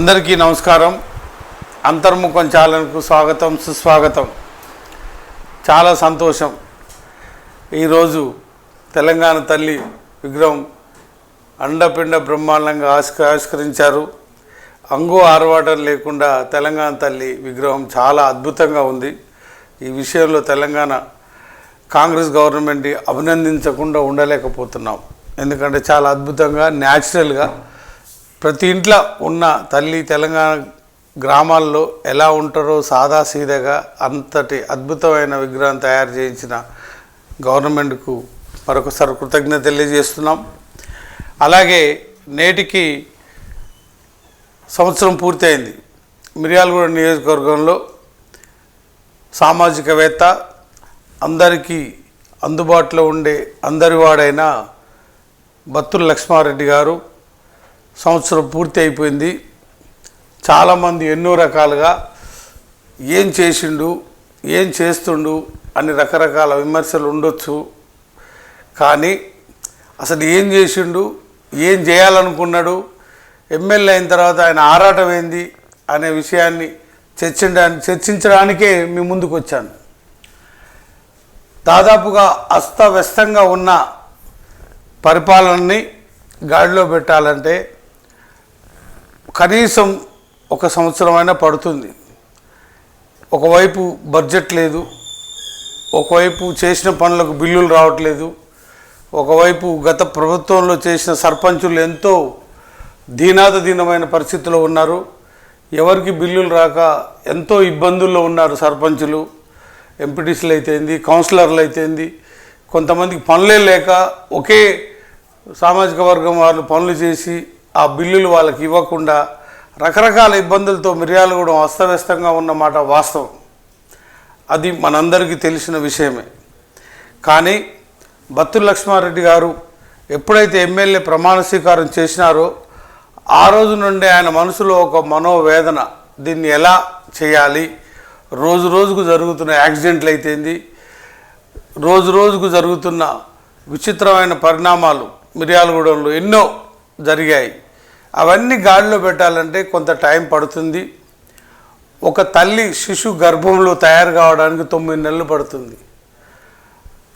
అందరికీ నమస్కారం. అంతర్ముఖం ఛానల్కు స్వాగతం సుస్వాగతం. చాలా సంతోషం. ఈరోజు తెలంగాణ తల్లి విగ్రహం అండపిండ బ్రహ్మాండంగా ఆస్క ఆవిష్కరించారు అంగు ఆర్వాటం లేకుండా తెలంగాణ తల్లి విగ్రహం చాలా అద్భుతంగా ఉంది. ఈ విషయంలో తెలంగాణ కాంగ్రెస్ గవర్నమెంట్ అభినందించకుండా ఉండలేకపోతున్నాం. ఎందుకంటే చాలా అద్భుతంగా న్యాచురల్గా ప్రతి ఇంట్లో ఉన్న తల్లి తెలంగాణ గ్రామాల్లో ఎలా ఉంటారో సాదా సీదాగా అంతటి అద్భుతమైన విగ్రహం తయారు చేయించిన గవర్నమెంట్కు మరొకసారి కృతజ్ఞత తెలియజేస్తున్నాం. అలాగే నేటికి సంవత్సరం పూర్తయింది. మిర్యాలగూడ నియోజకవర్గంలో సామాజికవేత్త అందరికీ అందుబాటులో ఉండే అందరి వాడైన బత్తుల లక్ష్మారెడ్డి గారు సంవత్సరం పూర్తి అయిపోయింది. చాలామంది ఎన్నో రకాలుగా ఏం చేసిండు ఏం చేస్తుండు అని రకరకాల విమర్శలు ఉండొచ్చు. కానీ అసలు ఏం చేసిండు ఏం చేయాలనుకున్నాడు ఎమ్మెల్యే అయిన తర్వాత ఆయన ఆరాటం ఏంది అనే విషయాన్ని చర్చించడానికి చర్చించడానికే మీ ముందుకు వచ్చాను. దాదాపుగా అస్తవ్యస్తంగా ఉన్న పరిపాలనని గాడిలో పెట్టాలంటే కనీసం ఒక సంవత్సరమైనా పడుతుంది. ఒకవైపు బడ్జెట్ లేదు ఒకవైపు చేసిన పనులకు బిల్లులు రావట్లేదు ఒకవైపు గత ప్రభుత్వంలో చేసిన సర్పంచులు ఎంతో దీనాదీనమైన పరిస్థితిలో ఉన్నారు. ఎవరికి బిల్లులు రాక ఎంతో ఇబ్బందుల్లో ఉన్నారు సర్పంచులు. ఎంపీటీసీలు అయితేంది కౌన్సిలర్లు అయితేంది కొంతమందికి పనులే లేక ఒకే సామాజిక వర్గం వాళ్ళు పనులు చేసి ఆ బిల్లులు వాళ్ళకి ఇవ్వకుండా రకరకాల ఇబ్బందులతో మిర్యాలగూడెం అస్తవ్యస్తంగా ఉన్నమాట వాస్తవం. అది మనందరికీ తెలిసిన విషయమే. కానీ బత్తుల లక్ష్మారెడ్డి గారు ఎప్పుడైతే ఎమ్మెల్యే ప్రమాణ స్వీకారం చేసినారో ఆ రోజు నుండి ఆయన మనసులో ఒక మనోవేదన దీన్ని ఎలా చేయాలి? రోజు రోజుకు జరుగుతున్న యాక్సిడెంట్లు అయితేంది రోజు రోజుకు జరుగుతున్న విచిత్రమైన పరిణామాలు మిర్యాలగూడెంలో ఎన్నో జరిగాయి. అవన్నీ గాడిలో పెట్టాలంటే కొంత టైం పడుతుంది. ఒక తల్లి శిశు గర్భంలో తయారు కావడానికి తొమ్మిది నెలలు పడుతుంది.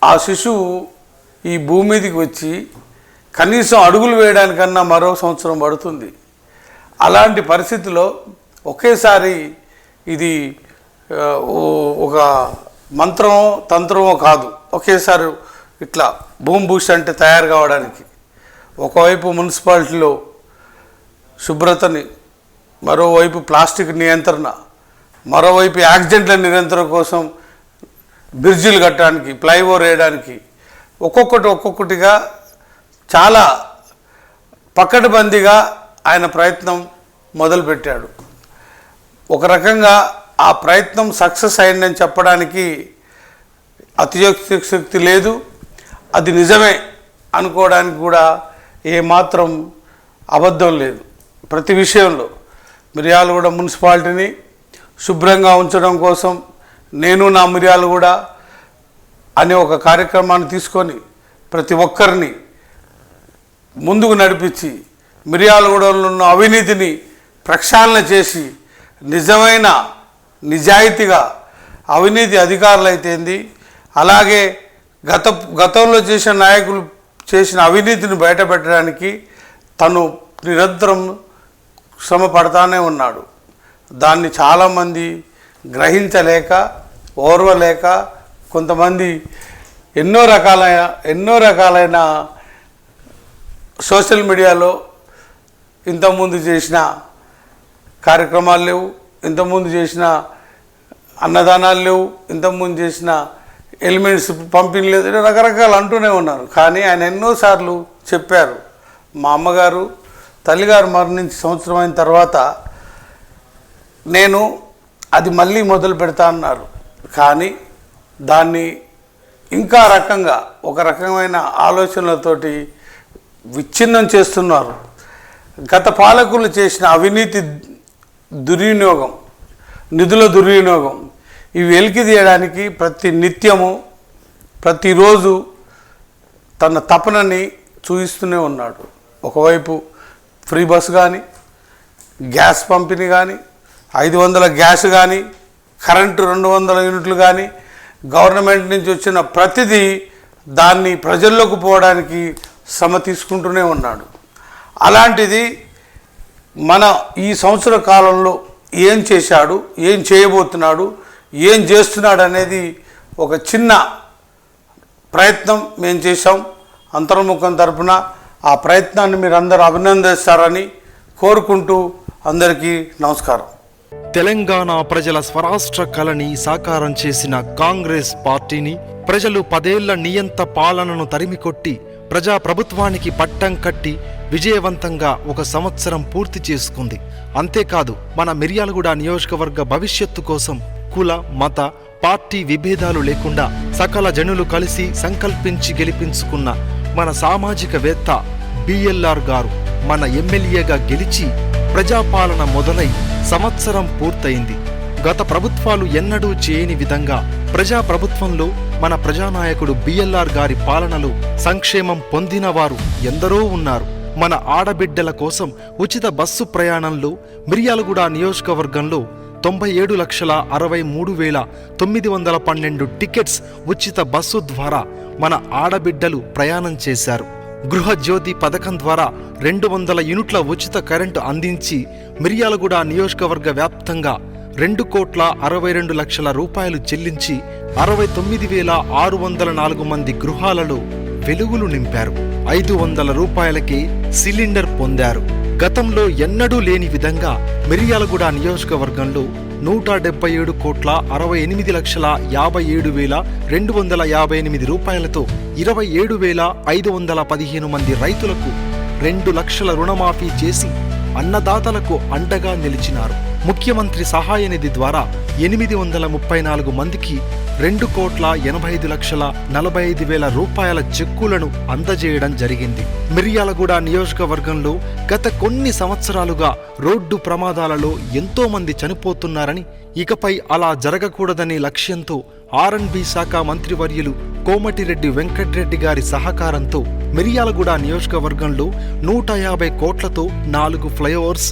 ఆ శిశువు ఈ భూమి మీదకి వచ్చి కనీసం అడుగులు వేయడానికన్నా మరో సంవత్సరం పడుతుంది. అలాంటి పరిస్థితిలో ఒకేసారి ఇది ఒక మంత్రమో తంత్రమో కాదు. ఒకేసారి ఇట్లా భూమి భూష్ అంటే తయారు కావడానికి. ఒకవైపు మున్సిపాలిటీలో శుభ్రతని మరోవైపు ప్లాస్టిక్ నియంత్రణ మరోవైపు యాక్సిడెంట్ల నియంత్రణ కోసం బ్రిడ్జిలు కట్టడానికి ఫ్లైఓవర్ వేయడానికి ఒక్కొక్కటి ఒక్కొక్కటిగా చాలా పకడ్బందీగా ఆయన ప్రయత్నం మొదలుపెట్టాడు. ఒక రకంగా ఆ ప్రయత్నం సక్సెస్ అయిందని చెప్పడానికి అతియోక్తి శక్తి లేదు. అది నిజమే అనుకోవడానికి కూడా ఏమాత్రం అబద్ధం లేదు. ప్రతి విషయంలో మిర్యాలగూడ మున్సిపాలిటీని శుభ్రంగా ఉంచడం కోసం నేను నా మిర్యాలగూడ అనే ఒక కార్యక్రమాన్ని తీసుకొని ప్రతి ఒక్కరిని ముందుకు నడిపించి మిర్యాలగూడలో ఉన్న అవినీతిని ప్రక్షాళన చేసి నిజమైన నిజాయితీగా అవినీతి అధికారులు అయితేంది అలాగే గత గతంలో చేసిన నాయకులు చేసిన అవినీతిని బయటపెట్టడానికి తను నిరంతరం శ్రమ పడతానే ఉన్నాడు. దాన్ని చాలామంది గ్రహించలేక ఓర్వలేక కొంతమంది ఎన్నో రకాలైన ఎన్నో రకాలైన సోషల్ మీడియాలో ఇంతకుముందు చేసిన కార్యక్రమాలు లేవు ఇంతకుముందు చేసిన అన్నదానాలు లేవు ఇంతకుముందు చేసిన ఎలిమెంట్స్ పంపిణీ లేదు రకరకాలు అంటూనే ఉన్నారు. కానీ ఆయన ఎన్నోసార్లు చెప్పారు. మా అమ్మగారు తల్లిగారు మరణించి సంవత్సరం అయిన తర్వాత నేను అది మళ్ళీ మొదలు పెడతా అన్నారు. కానీ దాన్ని ఇంకా రకంగా ఒక రకమైన ఆలోచనలతోటి విచ్ఛిన్నం చేస్తున్నారు. గత పాలకులు చేసిన అవినీతి దుర్వినియోగం నిధుల దుర్వినియోగం ఇవి వెలికి తీయడానికి ప్రతి నిత్యము ప్రతిరోజు తన తపనని చూపిస్తూనే ఉన్నాడు. ఒకవైపు ఫ్రీ బస్ కానీ గ్యాస్ పంపిణీ కానీ ఐదు వందల గ్యాస్ కానీ కరెంటు రెండు వందల యూనిట్లు కానీ గవర్నమెంట్ నుంచి వచ్చిన ప్రతిదీ దాన్ని ప్రజల్లోకి పోవడానికి శ్రమ తీసుకుంటూనే ఉన్నాడు. అలాంటిది మన ఈ సంవత్సర కాలంలో ఏం చేశాడు ఏం చేయబోతున్నాడు ఏం చేస్తున్నాడు అనేది ఒక చిన్న ప్రయత్నం మేము చేశాం. అంతర్ముఖం తరపున ఆ ప్రయత్నాన్ని మీరు అందరూ అభినందిస్తారని కోరుకుంటూ అందరికీ నమస్కారం. తెలంగాణ ప్రజల స్వరాష్ట్ర కళని సాకారం చేసిన కాంగ్రెస్ పార్టీని ప్రజలు పదేళ్ళ నియంత పాలనను తరిమికొట్టి ప్రజా ప్రభుత్వానికి పట్టం కట్టి విజయవంతంగా ఒక సంవత్సరం పూర్తి చేసుకుంది. అంతేకాదు మన మిర్యాలగూడ నియోజకవర్గ భవిష్యత్తు కోసం కుల మత పార్టీ విభేదాలు లేకుండా సకల జనులు కలిసి సంకల్పించి గెలిపించుకున్న మన సామాజికవేత్త బిఎల్ఆర్ గారు మన ఎమ్మెల్యేగా గెలిచి ప్రజాపాలన మొదలై సంవత్సరం పూర్తయింది. గత ప్రభుత్వాలు ఎన్నడూ చేయని విధంగా ప్రజా ప్రభుత్వంలో మన ప్రజానాయకుడు బిఎల్ఆర్ గారి పాలనలో సంక్షేమం పొందినవారు ఎందరో ఉన్నారు. మన ఆడబిడ్డల కోసం ఉచిత బస్సు ప్రయాణంలో మిర్యాలగూడ నియోజకవర్గంలో తొంభై ఏడు లక్షల అరవై మూడు వేల తొమ్మిది వందల పన్నెండు టికెట్స్ ఉచిత బస్సు ద్వారా మన ఆడబిడ్డలు ప్రయాణం చేశారు. గృహజ్యోతి పథకం ద్వారా రెండు వందల యూనిట్ల ఉచిత కరెంటు అందించి మిర్యాలగూడ నియోజకవర్గ వ్యాప్తంగా రెండు కోట్ల అరవై రెండు లక్షల రూపాయలు చెల్లించి అరవై తొమ్మిది వేల ఆరు వందల నాలుగు మంది గృహాలలో వెలుగులు నింపారు. ఐదు వందల రూపాయలకి సిలిండర్ పొందారు. గతంలో ఎన్నడూ లేని విధంగా మిర్యాలగూడ నియోజకవర్గంలో నూట డెబ్బై ఏడు కోట్ల అరవై ఎనిమిది లక్షల యాభై ఏడు వేల రెండు వందల యాభై ఎనిమిది రూపాయలతో ఇరవై ఏడు వేల ఐదు వందల పదిహేను మంది రైతులకు రెండు లక్షల రుణమాఫీ చేసి అన్నదాతలకు అండగా నిలిచినారు. ముఖ్యమంత్రి సహాయ నిధి ద్వారా ఎనిమిది వందల ముప్పై నాలుగు మందికి రెండు కోట్ల ఎనభై ఐదు లక్షల నలభై ఐదు వేల రూపాయల చెక్కులను అందజేయడం జరిగింది. మిర్యాలగూడ నియోజకవర్గంలో గత కొన్ని సంవత్సరాలుగా రోడ్డు ప్రమాదాలలో ఎంతో మంది చనిపోతున్నారని ఇకపై అలా జరగకూడదనే లక్ష్యంతో ఆర్ఎన్బి శాఖ మంత్రివర్యులు కోమటిరెడ్డి వెంకట్రెడ్డి గారి సహకారంతో మిర్యాలగూడ నియోజకవర్గంలో నూట యాభై కోట్లతో నాలుగు ఫ్లైఓవర్స్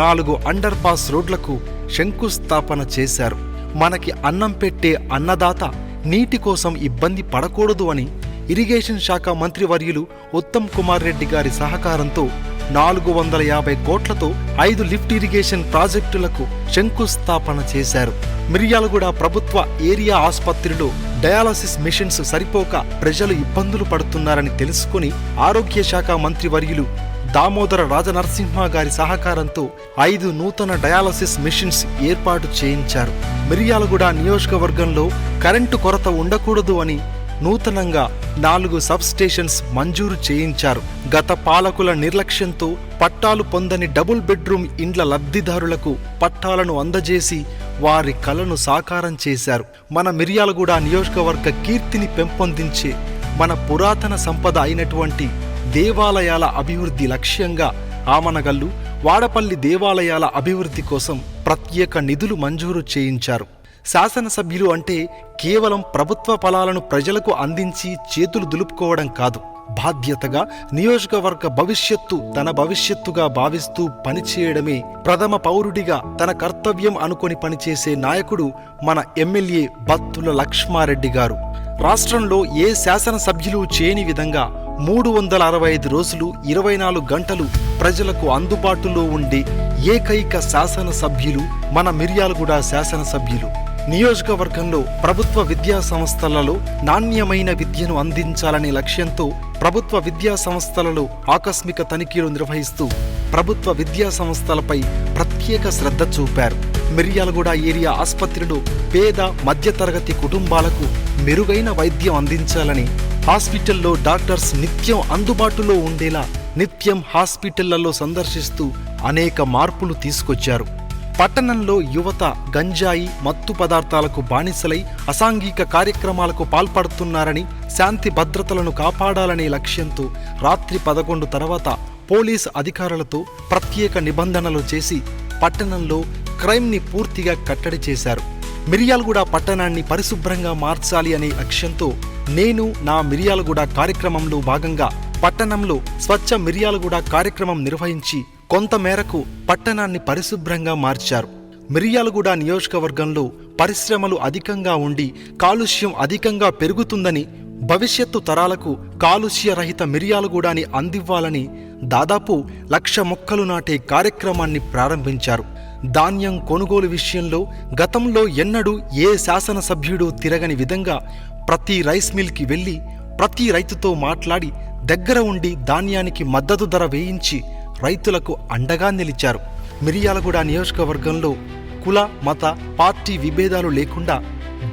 నాలుగు అండర్ పాస్ రోడ్లకు శంకుస్థాపన చేశారు. మనకి అన్నం పెట్టే అన్నదాత నీటి కోసం ఇబ్బంది పడకూడదు అని ఇరిగేషన్ శాఖ మంత్రివర్యులు ఉత్తమ్ కుమార్ రెడ్డి గారి సహకారంతో నాలుగు వందల యాభై కోట్లతో ఐదు లిఫ్ట్ ఇరిగేషన్ ప్రాజెక్టులకు శంకుస్థాపన చేశారు. మిర్యాలగూడ ప్రభుత్వ ఏరియా ఆసుపత్రిలో డయాలసిస్ మిషన్స్ సరిపోక ప్రజలు ఇబ్బందులు పడుతున్నారని తెలుసుకుని ఆరోగ్య శాఖ మంత్రి వర్యులు దామోదర రాజనరసింహ గారి సహకారంతో ఐదు నూతన డయాలసిస్ మిషన్స్ ఏర్పాటు చేయించారు. మిర్యాలగూడ నియోజకవర్గంలో కరెంటు కొరత ఉండకూడదు అని నూతనంగా నాలుగు సబ్ స్టేషన్స్ మంజూరు చేయించారు. గత పాలకుల నిర్లక్ష్యంతో పట్టాలు పొందని డబుల్ బెడ్రూమ్ ఇండ్ల లబ్ధిదారులకు పట్టాలను అందజేసి వారి కలను సాకారం చేశారు. మన మిర్యాలగూడ నియోజకవర్గ కీర్తిని పెంపొందించే మన పురాతన సంపద అయినటువంటి దేవాలయాల అభివృద్ధి లక్ష్యంగా ఆమనగల్లు వాడపల్లి దేవాలయాల అభివృద్ధి కోసం ప్రత్యేక నిధులు మంజూరు చేయించారు. శాసనసభ్యులు అంటే కేవలం ప్రభుత్వ ఫలాలను ప్రజలకు అందించి చేతులు దులుపుకోవడం కాదు. బాధ్యతగా నియోజకవర్గ భవిష్యత్తు తన భవిష్యత్తుగా భావిస్తూ పనిచేయడమే ప్రథమ పౌరుడిగా తన కర్తవ్యం అనుకొని పనిచేసే నాయకుడు మన ఎమ్మెల్యే బత్తుల లక్ష్మారెడ్డి గారు. రాష్ట్రంలో ఏ శాసనసభ్యులు చేయని విధంగా మూడు వందల అరవై ఐదు రోజులు ఇరవై నాలుగు గంటలు ప్రజలకు అందుబాటులో ఉండే ఏకైక శాసనసభ్యులు మన మిర్యాలగూడ శాసనసభ్యులు. నియోజకవర్గంలో ప్రభుత్వ విద్యా సంస్థలలో నాణ్యమైన విద్యను అందించాలనే లక్ష్యంతో ప్రభుత్వ విద్యా సంస్థలలో ఆకస్మిక తనిఖీలు నిర్వహిస్తూ ప్రభుత్వ విద్యా సంస్థలపై ప్రత్యేక శ్రద్ధ చూపారు. మిర్యాలగూడ ఏరియా ఆసుపత్రిలో పేద మధ్యతరగతి కుటుంబాలకు మెరుగైన వైద్యం అందించాలని హాస్పిటల్లో డాక్టర్స్ నిత్యం అందుబాటులో ఉండేలా నిత్యం హాస్పిటళ్ళలో సందర్శిస్తూ అనేక మార్పులు తీసుకొచ్చారు. పట్టణంలో యువత గంజాయి మత్తు పదార్థాలకు బానిసలై అసాంఘిక కార్యక్రమాలకు పాల్పడుతున్నారని శాంతి భద్రతలను కాపాడాలనే లక్ష్యంతో రాత్రి పదకొండు తర్వాత పోలీస్ అధికారులతో ప్రత్యేక నిబంధనలు చేసి పట్టణంలో క్రైమ్ని పూర్తిగా కట్టడి చేశారు. మిరియాలగూడ పట్టణాన్ని పరిశుభ్రంగా మార్చాలి అనే లక్ష్యంతో నేను నా మిరియాలగూడ కార్యక్రమంలో భాగంగా పట్టణంలో స్వచ్ఛ మిరియాలగూడ కార్యక్రమం నిర్వహించి కొంతమేరకు పట్టణాన్ని పరిశుభ్రంగా మార్చారు. మిర్యాలగూడ నియోజకవర్గంలో పరిశ్రమలు అధికంగా ఉండి కాలుష్యం అధికంగా పెరుగుతుందని భవిష్యత్తు తరాలకు కాలుష్య రహిత మిర్యాలగూడాని అందివ్వాలని దాదాపు లక్ష మొక్కలు నాటే కార్యక్రమాన్ని ప్రారంభించారు. ధాన్యం కొనుగోలు విషయంలో గతంలో ఎన్నడూ ఏ శాసనసభ్యుడు తిరగని విధంగా ప్రతి రైస్ మిల్కి వెళ్ళి ప్రతి రైతుతో మాట్లాడి దగ్గర ఉండి ధాన్యానికి మద్దతు ధర వేయించి రైతులకు అండగా నిలిచారు. మిరియాలగూడ నియోజకవర్గంలో కుల మత పార్టీ విభేదాలు లేకుండా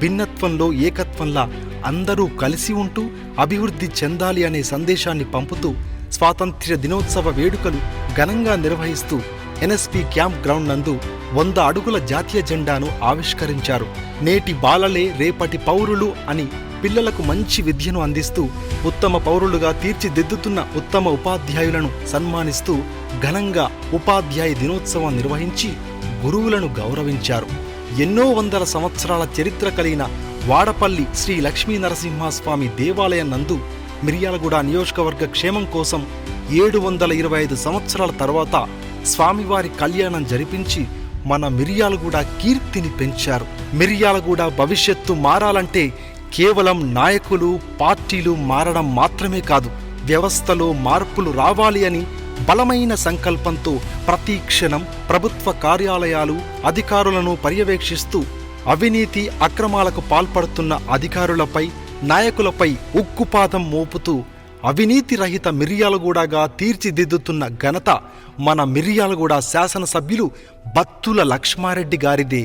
భిన్నత్వంలో ఏకత్వంలా అందరూ కలిసి ఉంటూ అభివృద్ధి చెందాలి అనే సందేశాన్ని పంపుతూ స్వాతంత్ర్య దినోత్సవ వేడుకలు ఘనంగా నిర్వహిస్తూ ఎన్ఎస్పి క్యాంప్ గ్రౌండ్ నందు వంద అడుగుల జాతీయ జెండాను ఆవిష్కరించారు. నేటి బాలలే రేపటి పౌరులు అని పిల్లలకు మంచి విద్యను అందిస్తూ ఉత్తమ పౌరులుగా తీర్చిదిద్దుతున్న ఉత్తమ ఉపాధ్యాయులను సన్మానిస్తూ ఘనంగా ఉపాధ్యాయ దినోత్సవం నిర్వహించి గురువులను గౌరవించారు. ఎన్నో వందల సంవత్సరాల చరిత్ర కలిగిన వాడపల్లి శ్రీ లక్ష్మీ నరసింహస్వామి దేవాలయం నందు మిర్యాలగూడ నియోజకవర్గ క్షేమం కోసం ఏడు వందల ఇరవై ఐదు సంవత్సరాల తర్వాత స్వామివారి కళ్యాణం జరిపించి మన మిర్యాలగూడ కీర్తిని పెంచారు. మిర్యాలగూడ భవిష్యత్తు మారాలంటే కేవలం నాయకులు పార్టీలు మారడం మాత్రమే కాదు వ్యవస్థలో మార్పులు రావాలి అని బలమైన సంకల్పంతో ప్రతి క్షణం ప్రభుత్వ కార్యాలయాలు అధికారులను పర్యవేక్షిస్తూ అవినీతి అక్రమాలకు పాల్పడుతున్న అధికారులపై నాయకులపై ఉక్కుపాదం మోపుతూ అవినీతి రహిత మిర్యాలగూడగా తీర్చిదిద్దుతున్న ఘనత మన మిర్యాలగూడ శాసనసభ్యులు బత్తుల లక్ష్మారెడ్డి గారిదే.